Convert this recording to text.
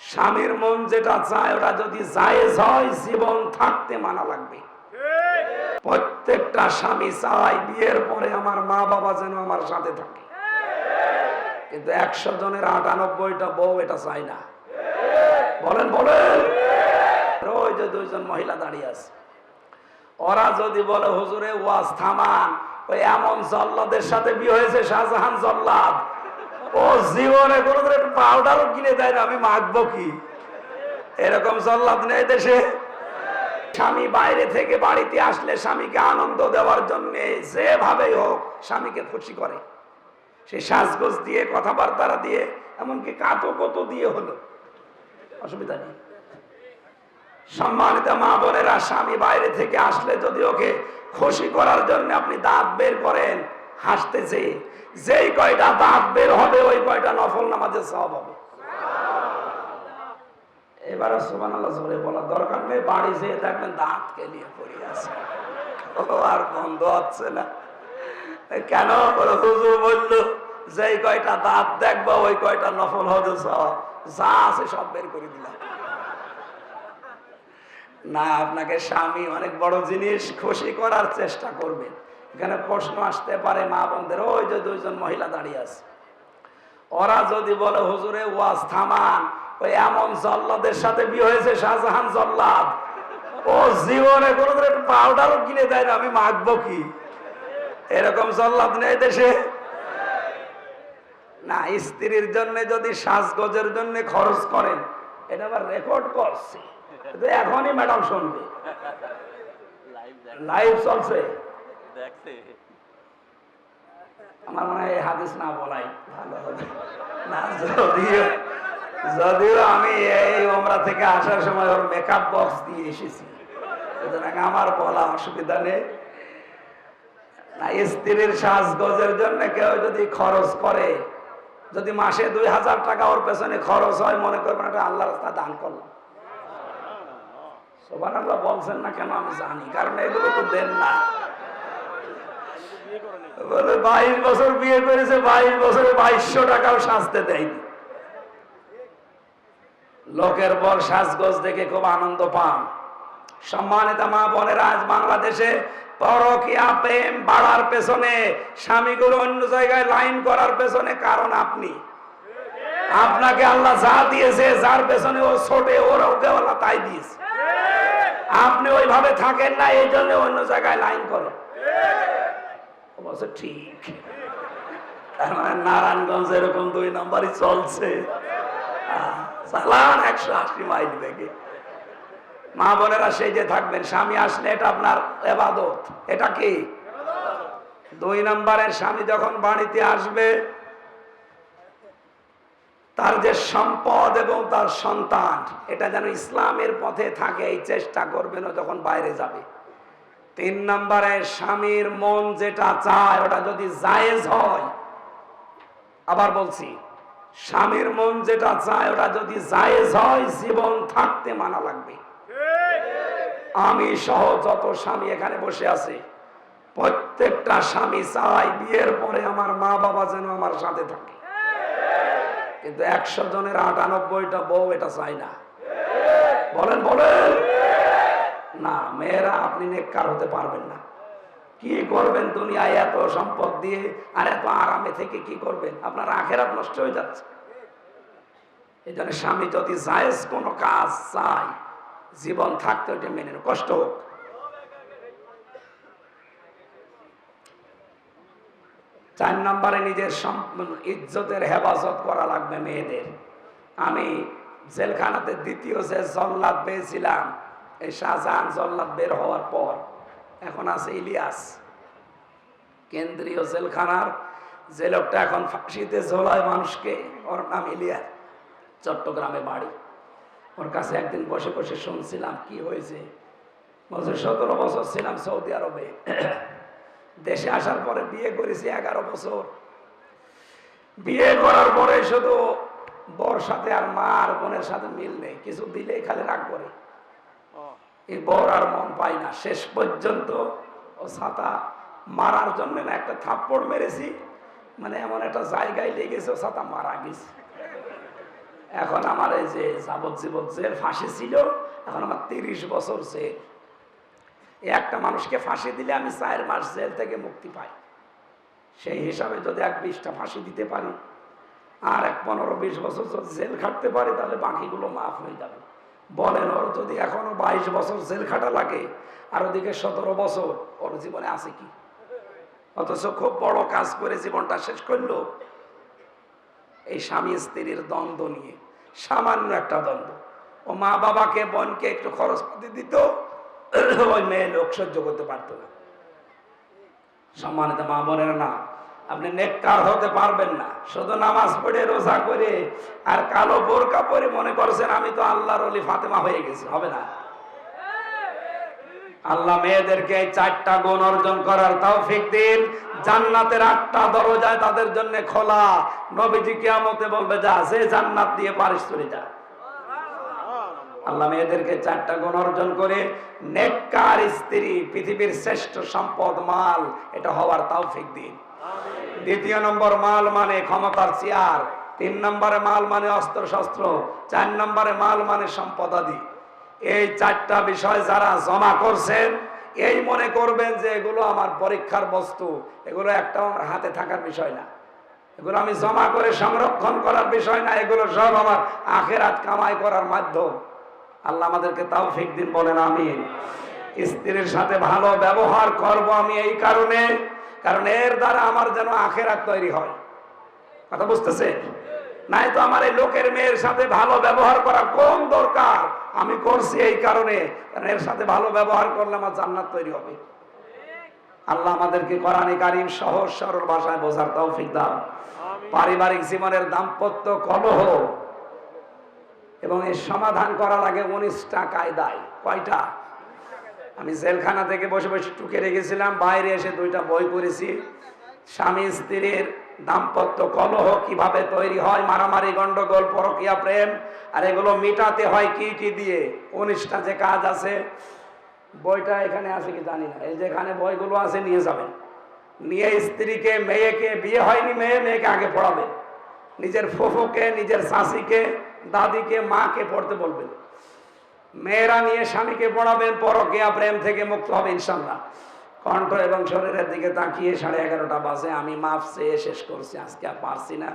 স্বামীর মন যেটা চায়, ওটা যদি জায়েজ হয়, জীবন থাকতে মানা লাগবে। প্রত্যেকটা স্বামী চায়, বিয়ের পরে আমার মা বাবা যেন আমার সাথে থাকে। কিন্তু একশো জনের আটানব্বইটা বউ এটা চায় না। বলেন বলেন। ওই যে দুইজন মহিলা দাঁড়িয়ে আছে। ওরা যদি বলে, হুজুরে, ওয়াজ থামান। ওই এমন জল্লাদের সাথে বিয়ে হয়েছে, শাহজাহান জল্লাদ। ও জীবনে কোনোদিন একটু পাউডারও কিনে দেয় না, আমি মাখবো কি? এরকম জল্লাদ নেই দেশে। স্বামী বাইরে থেকে বাড়িতে আসলে স্বামীকে আনন্দ দেওয়ার জন্য যেভাবেই হোক স্বামীকে খুশি করে। সে সাজগোজ দিয়ে কথাবার্তা দিয়ে, এমনকি কাতো কত দিয়ে হলো। অসুবিধা নেই। সম্মানিত মা বোনেরা, স্বামী বাইরে থেকে আসলে যদি ওকে খুশি করার জন্য আপনি দাঁত বের করেন হাসতেছে। যেই কয়টা দাঁত বের হবে, ওই কয়টা নফল নামাজের সব হবে। এবার আল্লাহ বলার দরকার নেই, বাড়ি পড়ে আছে। আর বন্ধ হচ্ছে না। কেন? হুজুর বলল, যেই কয়টা দাঁত দেখব, ওই কয়টা নফল হবে সব যা আছে সব বের করে দিলাম। না, আপনাকে স্বামী অনেক বড় জিনিস খুশি করার চেষ্টা করবেন এখানে প্রশ্ন আসতে পারে মা বোনদের, ওই যে দুইজন মহিলা দাঁড়িয়ে আছে। ওরা যদি বলে, হুজুরে, ওয়াজ থামান, ওই এমন জল্লাদের সাথে বিয়ে হয়েছে শাহজাহান জল্লাদ। ও জীবনে পাউডারও কিনে দেয় না, আমি মাখবো কি? এরকম জল্লাদ নেই দেশে? না, স্ত্রীর জন্য যদি সাজগোজের জন্য খরচ করেন, এটা আবার রেকর্ড করছে। এখনই ম্যাডাম শুনবে। লাইভ চলছে। দেখছে আমার মনে হয় হাদিস না বলাই ভালো না, যদিও যদিও আমি এই ওমরা থেকে আসার সময় ওর মেকআপ বক্স দিয়ে এসেছি। আমার বলা অসুবিধা নেই। না, স্ত্রীর সাজগোজের জন্য কেউ যদি খরচ করে, যদি মাসে দুই হাজার টাকা ওর পেছনে খরচ হয়, মনে করবেন এটা আল্লাহ রাস্তা দান করলাম। সোবান আল্লাহ বলছেন না কেন আমি জানি, কারণ এগুলো তো দেন না। বলে, বাইশ বছর বিয়ে করেছে, বাইশ বছরে বাইশশো টাকাও সাজতে দেয়নি। লোকের বর সাজগোজ দেখে খুব আনন্দ পান। সম্মানিত মা বোনেরা, আজ বাংলাদেশে পরকিয়া, প্রেম বাড়ার পেছনে, স্বামীগুলো অন্য জায়গায় লাইন করার পেছনে কারণ আপনি। আপনাকে আল্লাহ যা দিয়েছে, যার পেছনে ও ছোটে, ওর ওকে তাই দিয়েছে। আপনি ওইভাবে থাকেন না, এই জন্য অন্য জায়গায় লাইন করেন। অবশ্য ঠিক। মানে নারায়ণগঞ্জ এরকম দুই নম্বরই চলছে। চালান একশো আশি মাইল বেগে। মা বোনেরা সেই যে থাকবেন, স্বামী আসলে এটা আপনার এবাদত। এটা কি? দুই নম্বরের স্বামী যখন বাড়িতে আসবে, তার যে সম্পদ এবং তার সন্তান, এটা যেন ইসলামের পথে থাকে, এই চেষ্টা করবেন যখন বাইরে যাবে। তিন নম্বরে স্বামীর মন যেটা চায়, ওটা যদি জায়েজ হয়, আবার বলছি, স্বামীর মন যেটা চায়, ওটা যদি জায়েজ হয়, জীবন থাকতে মানা লাগবে। আমি সহ যত স্বামী এখানে বসে আছে, প্রত্যেকটা স্বামী চায় বিয়ের পরে আমার মা বাবা যেন আমার সাথে থাকে। কিন্তু একশো জনের আটানব্বইটা বউ এটা চায় না। বলেন বলেন। না, মেয়েরা আপনি নেককার হতে পারবেন না। কি করবেন দুনিয়ায় এত সম্পদ দিয়ে আর এত আরামে থেকে কি করবেন? আপনার আখেরাত নষ্ট হয়ে যাচ্ছে। এই জন্য স্বামী যদি জায়েজ কোনো কাজ চায়, জীবন থাকতে ওইটা মেনে কষ্ট হোক। চার নম্বরে নিজের ইজ্জতের হেফাজত করা লাগবে মেয়েদের। আমি জেলখানাতে দ্বিতীয় যে জল্লাদ পেয়েছিলাম এই শাহজাহান জল্লাদ বের হওয়ার পর এখন আছে ইলিয়াস। কেন্দ্রীয় জেলখানার যে লোকটা এখন ফাঁসিতে ঝোলায় মানুষকে, ওর নাম ইলিয়াস। চট্টগ্রামে বাড়ি। ওর কাছে একদিন বসে বসে শুনছিলাম, কি হয়েছে? বছর সতেরো বছর ছিলাম সৌদি আরবে। দেশে আসার পরে বিয়ে করেছি এগারো বছর। বিয়ে করার পরে শুধু বর সাথে আর মা আর বোনের সাথে মিল নেই, কিছু দিলেই খালি রাগ করে। এই বর আর মন পাই না। শেষ পর্যন্ত ও ছাতা মারার জন্য না একটা থাপ্পড় মেরেছি। মানে এমন একটা জায়গায় লেগেছে ও ছাতা মারা গেছে। এখন আমার এই যে যাবজ্জীবন জেল ফাঁসি ছিল, এখন আমার তিরিশ বছর জেল। একটা মানুষকে ফাঁসি দিলে আমি চার মাস জেল থেকে মুক্তি পাই। সেই হিসাবে যদি এক বিশটা ফাঁসি দিতে পারি, আর এক পনেরো বিশ বছর যদি জেল খাটতে পারি, তাহলে বাকিগুলো মাফ হয়ে যাবে। বলেন, ওর যদি এখনও বাইশ বছর জেল খাটা লাগে, আর ওদিকে সতেরো বছর, ওর জীবনে আছে কি? অথচ খুব বড় কাজ করে জীবনটা শেষ করল এই স্বামী স্ত্রীর দ্বন্দ্ব নিয়ে, সামান্য একটা দ্বন্দ্ব। ও মা বাবাকে, বোনকে একটু খরচ খরচপাতি দিত, ওই মেয়ে লোক সহ্য করতে পারতো না। সম্মানিত মা বোনের না আপনি নেককার হতে পারবেন না। শুধু নামাজ পড়ে, রোজা করে আর কালো বোরকা পরে মনে করছেন আমি তো আল্লাহর অলি ফাতেমা হয়ে গেছি, হবে না? আল্লাহ মেয়েদেরকে চারটা গুণ অর্জন করার তৌফিক দিন। জান্নাতের আটটা দরজায় তাদের জন্য খোলা। নবীজি কিয়ামতে বলবে, যা সে জান্নাত দিয়ে পারিস চলে যা। আল্লাহ মেয়েদেরকে চারটা গুণ অর্জন করে নেককার স্ত্রী, পৃথিবীর শ্রেষ্ঠ সম্পদ, মাল, এটা হওয়ার তাও তৌফিক দিন। দ্বিতীয় নম্বর মাল মানে ক্ষমতার চেয়ার, তিন নম্বরে মাল মানে অস্ত্র শস্ত্র চার নম্বরে মাল মানে সম্পদাদি এই চারটা বিষয় যারা জমা করছেন, এই মনে করবেন যে এগুলো আমার পরীক্ষার বস্তু, এগুলো একটা আমার হাতে থাকার বিষয় না। এগুলো আমি জমা করে সংরক্ষণ করার বিষয় না, এগুলো সব আমার আখেরাত কামাই করার মাধ্যম। আল্লাহ আমাদেরকে তাও ফিক দিন, বলেন আমি স্ত্রীর সাথে ভালো ব্যবহার করব আমি এই কারণে। কারণ এর দ্বারা আমার যেন আখেরাত তৈরি হয়। কথা বুঝতেছে? নাই তো আমার এই লোকের মেয়ের সাথে ভালো ব্যবহার করা কোন দরকার। আমি করছি এই কারণে। কারণ এর সাথে ভালো ব্যবহার করলে আমার জান্নাত তৈরি হবে। আল্লাহ আমাদেরকে কোরআনে কারিম সহজ সরল ভাষায় বোঝার তৌফিক দাও। পারিবারিক জীবনের দাম্পত্য কলহ এবং এর সমাধান করা লাগে উনিশটা কায়দায়। কয়টা? আমি জেলখানা থেকে বসে বসে টুকে রেখেছিলাম, বাইরে এসে দুইটা বই পড়েছি। স্বামী স্ত্রীর দাম্পত্য কলহ কীভাবে তৈরি হয়, মারামারি, গন্ডগোল, পরকিয়া প্রেম, আর এগুলো মিটাতে হয় কি কি দিয়ে? উনিশটা যে কাজ আছে? বইটা এখানে আছে কি জানি না। এই যেখানে বইগুলো আছে, নিয়ে যাবেন। নিয়ে স্ত্রীকে, মেয়েকে, বিয়ে হয়নি, মেয়ে মেয়েকে আগে পড়াবেন। নিজের ফুফুকে, নিজের শাশিকে দাদিকে, মাকে পড়তে বলবেন। মেয়েরা নিয়ে স্বামীকে পড়াবেন, পরকিয়া প্রেম থেকে মুক্ত হবে ইনশাল্লাহ কণ্ঠ এবং শরীরের দিকে তাকিয়ে সাড়ে এগারোটা বাজে, আমি মাফ চেয়ে শেষ করছি, আজকে আর পারছি না।